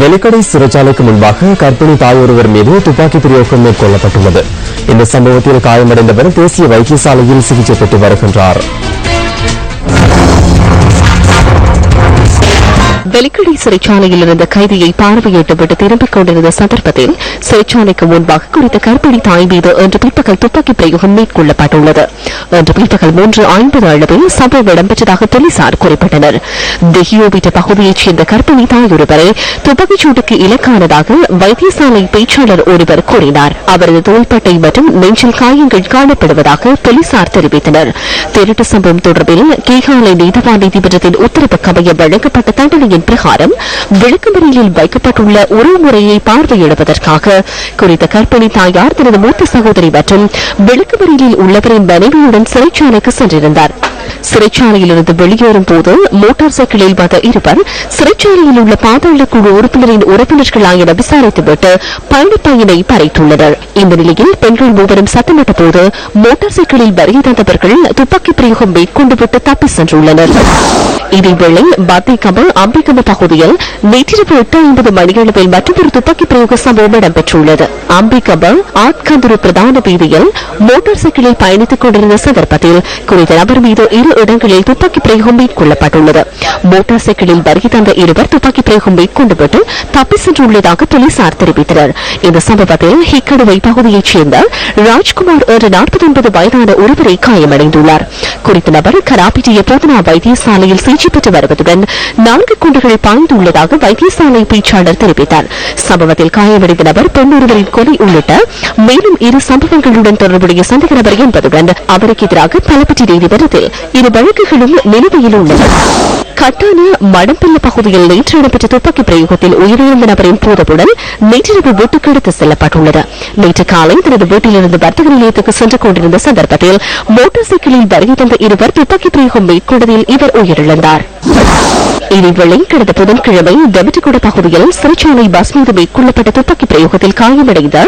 வெலிக்கடை சிறைச்சாலைக்கு முன்பாக கர்ப்பிணி தாய் ஒருவர் மீது துப்பாக்கி பிரயோகம் மேற்கொள்ளப்பட்டுள்ளது. இந்த சம்பவத்தில் காயமடைந்தவர் தேசிய வைத்தியசாலையில் சிகிச்சை பெற்று வருகின்றார். வெலிக்கடை சிறைச்சாலையில் இருந்த கைதியை பார்வையிட்டுவிட்டு திரும்பிக் கொண்டிருந்த சந்தர்ப்பத்தில் சிறைச்சாலைக்கு முன்பாக குறித்த கர்ப்பிணி தாய் மீது இன்று பிற்பகல் துப்பாக்கி பிரயோகம் மேற்கொள்ளப்பட்டுள்ளது. இன்று பிற்பகல் மூன்று ஐம்பது அளவில் சம்பவம் இடம்பெற்றதாக போலீசார் குறிப்பிட்டனர். தெஹியோபிட்ட பகுதியைச் சேர்ந்த கர்ப்பிணி தாய் ஒருவரை துப்பாக்கிச் சூட்டுக்கு இலக்கானதாக வைத்தியசாலை பேச்சாளர் ஒருவர் கூறினார். அவரது தோள்பட்டை மற்றும் நெஞ்சில் காயங்கள் காணப்படுவதாக போலீசார் தெரிவித்தனர். திருட்டு சம்பவம் தொடர்பில் கேகாலை நீதவான் நீதிமன்றத்தின் உத்தரவு கமைய வழங்கப்பட்ட தண்டனையின் பிரகாரம் விளக்கமறியலில் வைக்கப்பட்டுள்ள உறவு முறையை பார்வையிடுவதற்காக குறித்த கர்ப்பிணி தாயார் தனது மூத்த சகோதரி மற்றும் விளக்கமறியலில் உள்ளவரின் மனைவியுடன் சிறைச்சாலைக்கு சென்றிருந்தார். சிறைச்சாலையிலிருந்து வெளியேறும் போது மோட்டார் சைக்கிளில் வந்த இருவர் சிறைச்சாலையில் உள்ள பாதாள குழு உறுப்பினரின் உறுப்பினர்களா என விசாரித்துவிட்டு பயணப்பயனை பறைத்துள்ளனர். இந்த நிலையில் பெண்கள் மூவரும் சத்தமிட்ட போது மோட்டார் சைக்கிளில் வருகை தந்தவர்கள் துப்பாக்கி பிரயோகம் மேற்கொண்டுவிட்டு தப்பி சென்றுள்ளனர். இதேவேளை பத்திகம அம்பிகம பகுதியில் நேற்றிரவு எட்டு ஐம்பது மணியளவில் மற்றொரு துப்பாக்கி பிரயோக சம்பவம் இடம்பெற்றுள்ளது. அம்பிகம ஆட்கந்துரு பிரதான வீதியில் மோட்டார் சைக்கிளில் பயணித்துக் கொண்டிருந்த சந்தர்ப்பத்தில் குறித்த நபர் மீது இரு இடங்களில் துப்பாக்கி பிரயோகம் மேற்கொள்ளப்பட்டுள்ளது. மோட்டார் சைக்கிளில் வருகை தந்த இருவர் துப்பாக்கி பிரயோகம் மேற்கொண்டுவிட்டு தப்பி சென்றுள்ளதாக போலீசார் தெரிவித்தனர். இந்த சம்பவத்தில் ஹிக்கடுவை பகுதியைச் சேர்ந்த ராஜ்குமார் என்ற நாற்பத்தி ஒன்பது வயதான ஒருவரை காயமடைந்துள்ளார். குறித்த நபர் கராபிட்டிய போதனா வைத்தியசாலையில் சிகிச்சை பெற்று வருவதுடன் நான்கு குண்டுகள் பாய்ந்துள்ளதாக வைத்தியசாலை பேச்சாளர் தெரிவித்தார். சம்பவத்தில் காயமடைந்த நபர் பெண் ஒருவரின் கொலை உள்ளிட்ட மேலும் இரு சம்பவங்களுடன் தொடர்புடைய சந்தேக நபர் என்பதுடன் அவருக்கு எதிராக பலப்பட்டி நீதிமன்றத்தில் இரு வழக்குகளும் நிலுவையில் உள்ளன. கட்டான மடம்பில்ல பகுதியில் நேற்று நடைபெற்ற துப்பாக்கி பிரயோகத்தில் உயிரிழந்த நபரின் பூதவுடன் நேற்றிரவு வீட்டுக்கு எடுத்து செல்லப்பட்டுள்ளது. நேற்று காலை தனது வீட்டிலிருந்து வர்த்தக நிலையத்துக்கு சென்று கொண்டிருந்த சந்தர்ப்பத்தில் மோட்டார் சைக்கிளில் வருகை தந்த இருவர் துப்பாக்கி பிரயோகம் மேற்கொண்டதில் இவர் உயிரிழந்தார். இதேவேளை கடந்த புதன்கிழமை டெபிட்டிகுட பகுதியில் சிறைச்சாலை பஸ் மீது மேற்கொள்ளப்பட்ட துப்பாக்கி பிரயோகத்தில் காயமடைந்த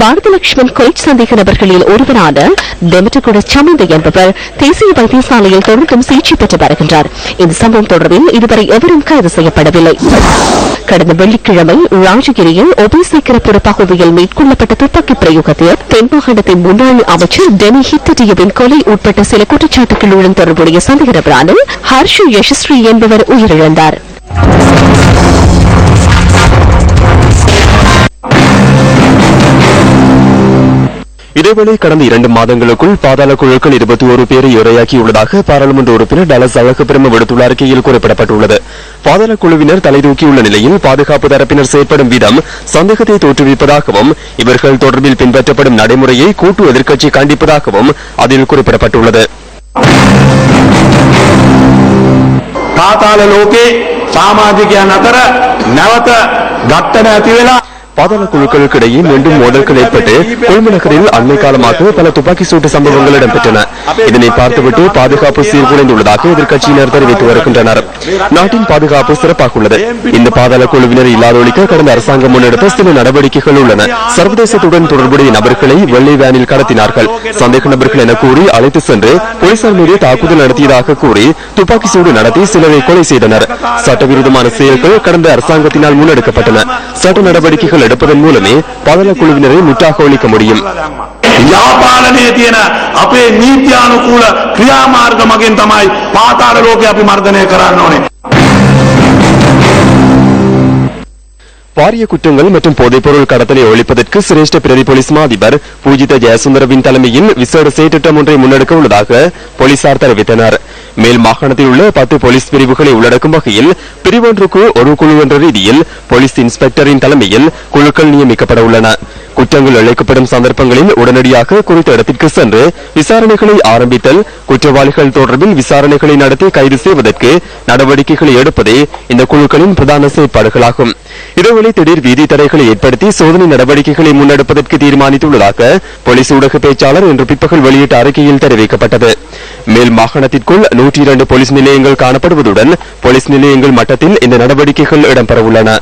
பாரத லட்சுமண் கொலை சந்தேக நபர்களில் ஒருவரான டெமட்டிகுட சமந்த என்பவர் தேசிய வைத்தியசாலையில் தொடர்ந்தும் சிகிச்சை பெற்று வருகின்றார். இந்த சம்பவம் தொடர்பில் இதுவரை எவரும் கைது செய்யப்படவில்லை. கடந்த வெள்ளிக்கிழமை ராஜகிரியில் ஒபிசேகரபுர பகுதியில் மேற்கொள்ளப்பட்ட துப்பாக்கி பிரயோகத்தில் தென்மாகாணத்தின் முன்னாள் அமைச்சர் டெனி ஹித்தடியவின் கொலை உட்பட்ட சில குற்றச்சாட்டுகளுடன் தொடர்புடைய சந்தேக நபரான யசஸ்ரீ என்பவர் உயிரிழந்தார். இதேவேளை கடந்த இரண்டு மாதங்களுக்குள் பாதாள குழுக்கள் இருபத்தி ஒரு பேரை இரையாக்கியுள்ளதாக பாராளுமன்ற உறுப்பினர் டலஸ் அழகுபிரம விடுத்துள்ள அறிக்கையில் குறிப்பிடப்பட்டுள்ளது பாதாள குழுவினர் தலைதூக்கியுள்ள நிலையில் பாதுகாப்பு தரப்பினர் செயற்படும் விதம் சந்தேகத்தை தோற்றுவிப்பதாகவும் இவர்கள் தொடர்பில் பின்பற்றப்படும் நடைமுறையை கூட்டு எதிர்க்கட்சி கண்டிப்பதாகவும் அதில் குறிப்பிடப்பட்டுள்ளது පාතාල ලෝකේ සාමාජිකයන් අතර නැවත ගත්තන ඇති වෙලා பாதாள குழுக்களுக்கு இடையே மீண்டும் மோதல்கள் ஏற்பட்டு கொழும்பு நகரில் அண்மை காலமாக பல துப்பாக்கி சூட்டு சம்பவங்கள் இடம்பெற்றன. இதனை பார்த்துவிட்டு பாதுகாப்பு சீர்குலைந்துள்ளதாக எதிர்க்கட்சியினர் தெரிவித்து வருகின்றனர். நாட்டின் பாதுகாப்பு சிறப்பாக உள்ளது. இந்த பாதாள குழுவினர் இல்லாதொழிக்க கடந்த அரசாங்கம் முன்னெடுத்த சில நடவடிக்கைகள் உள்ளன. சர்வதேசத்துடன் தொடர்புடைய நபர்களை வெள்ளை வேனில் கடத்தினார்கள். சந்தேக நபர்கள் என கூறி அழைத்து சென்று போலீசார் மீது தாக்குதல் நடத்தியதாக கூறி துப்பாக்கி சூடு நடத்தி சிலரை கொலை செய்தனர். சட்டவிரோதமான செயல்கள் கடந்த அரசாங்கத்தினால் முன்னெடுக்கப்பட்டன. சட்ட நடவடிக்கைகள் எடுப்பதன் மூலமே பாதாள குழுவினரை முற்றாக ஒழிக்க முடியும் යාපාලනයේ තියෙන අපේ නීත්‍යානුකූල ක්‍රියාමාර්ග මගින් තමයි පාතාල ලෝකය අපි මර්ධනය කරන්න ඕනේ. பாரிய குற்றங்கள் மற்றும் போதைப்பொருள் கடத்தலை ஒழிப்பதற்கு சிரேஷ்ட பிரதி போலீஸ் மாதிபர் பூஜித ஜெயசுந்தரவின் தலைமையில் விசேட செய்திட்டம் ஒன்றை முன்னெடுக்க உள்ளதாக போலீசார் தெரிவித்தனர். மேல் மாகாணத்தில் உள்ள பத்து போலீஸ் பிரிவுகளை உள்ளடக்கும் வகையில் பிரிவொன்றுக்கு ஒரு குழு என்ற ரீதியில் போலீஸ் இன்ஸ்பெக்டரின் தலைமையில் குழுக்கள் நியமிக்கப்பட உள்ளன. குற்றங்கள் இழைக்கப்படும் சந்தர்ப்பங்களில் உடனடியாக குறித்த இடத்திற்கு சென்று விசாரணைகளை ஆரம்பித்தல் குற்றவாளிகள் தொடர்பில் விசாரணைகளை நடத்தி கைது செய்வதற்கு நடவடிக்கைகளை எடுப்பதே இந்த குழுக்களின் பிரதான செயற்பாடுகளாகும். இதேவேளை திடீர் வீதி தடைகளை ஏற்படுத்தி சோதனை நடவடிக்கைகளை முன்னெடுப்பதற்கு தீர்மானித்துள்ளதாக போலீஸ் ஊடக பேச்சாளர் இன்று பிற்பகல் வெளியிட்ட அறிக்கையில் தெரிவிக்கப்பட்டது. மேல் மாகாணத்திற்குள் நூற்றி இரண்டு போலீஸ் நிலையங்கள் காணப்படுவதுடன் போலீஸ் நிலையங்கள் மட்டத்தில் இந்த நடவடிக்கைகள் இடம்பெறவுள்ளன.